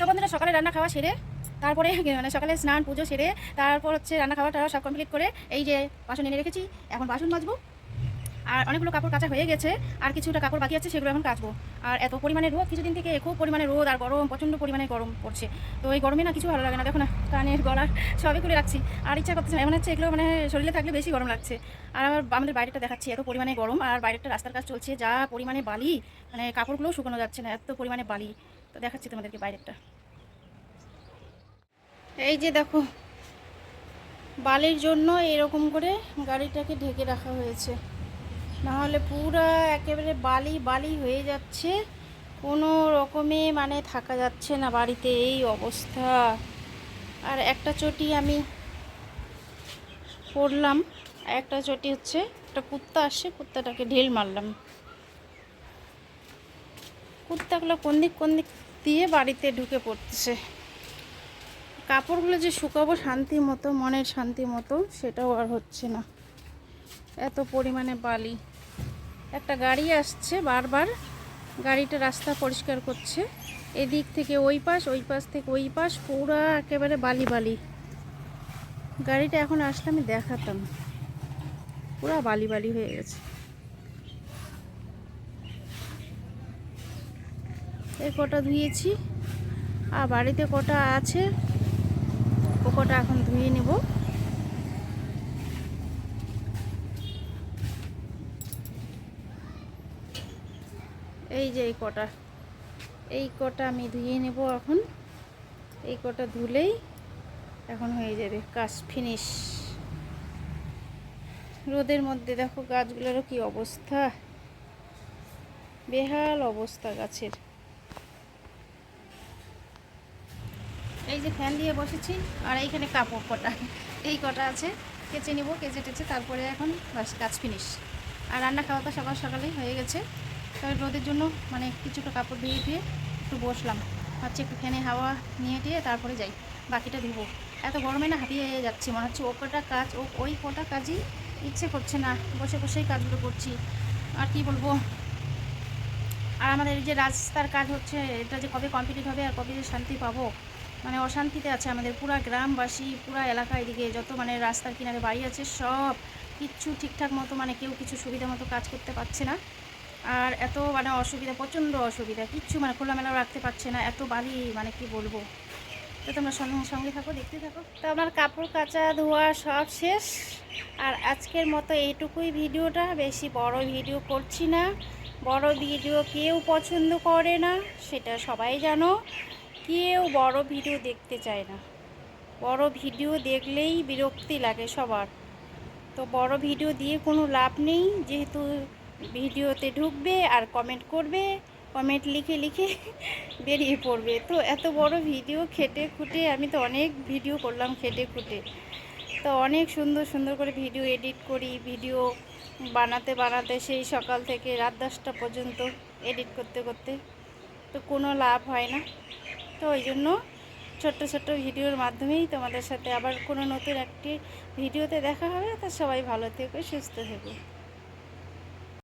তো বন্ধুরা, সকালে রান্না খাওয়া সেরে তারপরে মানে সকালে স্নান, পুজো সেরে তারপর হচ্ছে রান্না খাওয়া টাওয়া সব কমপ্লিট করে এই যে বাসন এনে রেখেছি, এখন বাসন মাজবো। আর অনেকগুলো কাপড় কাচা হয়ে গেছে, আর কিছুটা কাপড় বাকি আছে, সেগুলো এখন কাচবো। আর এত পরিমাণে রোদ, কিছুদিন থেকে খুব পরিমাণে রোদ আর গরম, প্রচণ্ড পরিমাণে গরম পড়ছে। তো এই গরমে না কিছু ভালো লাগে না। দেখো না, কানের গলার সবই খুলে রাখছি। আর ইচ্ছা করতেছে এমন হচ্ছে এগুলো মানে শরীরে থাকলে বেশি গরম লাগছে। আর আমার আমাদের বাইরেটা দেখাচ্ছি, এত পরিমাণে গরম। আর বাইরেটা রাস্তার কাজ চলছে, যা পরিমাণে বালি মানে কাপড়গুলোও শুকানো যাচ্ছে না, এত পরিমাণে বালি। তো দেখাচ্ছি তোমাদেরকে বাইরেটা এই যে দেখো, বালির জন্য এরকম করে গাড়িটাকে ঢেকে রাখা হয়েছে। নাহলে পুরা একেবারে বালি বালি হয়ে যাচ্ছে। কোনো রকমে মানে থাকা যাচ্ছে না বাড়িতে এই অবস্থা। আর একটা চটি আমি পড়লাম আর একটা চটি হচ্ছে একটা কুত্তা আসছে, কুত্তাটাকে ঢিল মারলাম। কুত্তাগুলো কোন দিক কোন দিক দিয়ে বাড়িতে ঢুকে পড়তেছে। কাপড়গুলো যে শুকাবো শান্তি মতো, মনের শান্তি মতো, সেটাও আর হচ্ছে না। এত পরিমাণে বালি। একটা গাড়ি আসছে বারবার। গাড়িটা রাস্তা পরিষ্কার করছে। এদিক থেকে ওই পাশ ওই পাশ থেকে ওই পাশ, পুরা একেবারে বালি বালি। গাড়িটা এখন আসলে আমি দেখাতাম। পুরা বালি বালি হয়ে গেছে। এই কটা ধুয়েছি। আর বাড়িতে কটা আছে, ও কটা এখন ধুয়ে নেব। এই যে এই কটা। এই কটা আমি ধুয়ে নেব এখন। এই কটা ধুলেই এখন হয়ে যাবে কাজ ফিনিশ রোদের মধ্যে দেখো গাছগুলোরও কি অবস্থা। বেহাল অবস্থা গাছের। এই যে ফ্যান দিয়ে বসেছি, আর এইখানে কাপড় কটা। এই কটা আছে, কেচে নিব, কেচে টেচে তারপরে এখন বাস কাজ ফিনিশ আর রান্না খাওয়া তো সকাল সকালেই হয়ে গেছে। তবে রোদের জন্য মানে কিছুটা কাপড় ধুয়ে ধুয়ে একটু বসলাম। ভাবছি একটু ফ্যানে হাওয়া নিয়ে দিয়ে তারপরে যাই, বাকিটা ধুবো। এত গরমে না হাঁপিয়ে যাচ্ছি, মনে হচ্ছে ও কটা কাজ, ও ওই কটা কাজই ইচ্ছে করছে না, বসে বসেই কাজগুলো করছি। আর কি বলব? আর আমাদের যে রাস্তার কাজ হচ্ছে, এটা যে কবে কমপ্লিট হবে আর কবে যে শান্তি পাবো মানে অশান্তিতে আছে আমাদের পুরা গ্রামবাসী, পুরা এলাকা এদিকে, যত মানে রাস্তার কিনারে বাড়ি আছে সব, কিচ্ছু ঠিকঠাক মতো মানে কেউ কিছু সুবিধা মতো কাজ করতে পারছে না। আর এত মানে অসুবিধা, প্রচণ্ড অসুবিধা, কিচ্ছু মানে খোলামেলাও রাখতে পারছে না, এত বালি মানে কি বলব। তো তোমরা সঙ্গে সঙ্গে থাকো, দেখতে থাকো। তো আমার কাপড়, কাচা ধোয়া সব শেষ। আর আজকের মতো এইটুকুই ভিডিওটা, বেশি বড় ভিডিও করছি না। বড় ভিডিও কেউ পছন্দ করে না, সেটা সবাই জানো। কেউ বড় ভিডিও দেখতে চায় না। বড় ভিডিও দেখলেই বিরক্তি লাগে সবার। তো বড় ভিডিও দিয়ে কোনো লাভ নেই, যেহেতু ভিডিওতে ঢুকবে আর কমেন্ট করবে কমেন্ট লিখে লিখে বেরিয়ে পড়বে। তো এত বড় ভিডিও খেটে খুঁটে, আমি তো অনেক ভিডিও করলাম খেটে খুঁটে। তো অনেক সুন্দর সুন্দর করে ভিডিও এডিট করি, ভিডিও বানাতে বানাতে সেই সকাল থেকে রাত দশটা পর্যন্ত এডিট করতে করতে। তো কোনো লাভ হয় না। তো ওই জন্য ছোট্ট ছোট্ট ভিডিওর মাধ্যমেই তোমাদের সাথে আবার কোনো নতুন একটি ভিডিওতে দেখা হবে। তা সবাই ভালো থেকো, সুস্থ থেকো।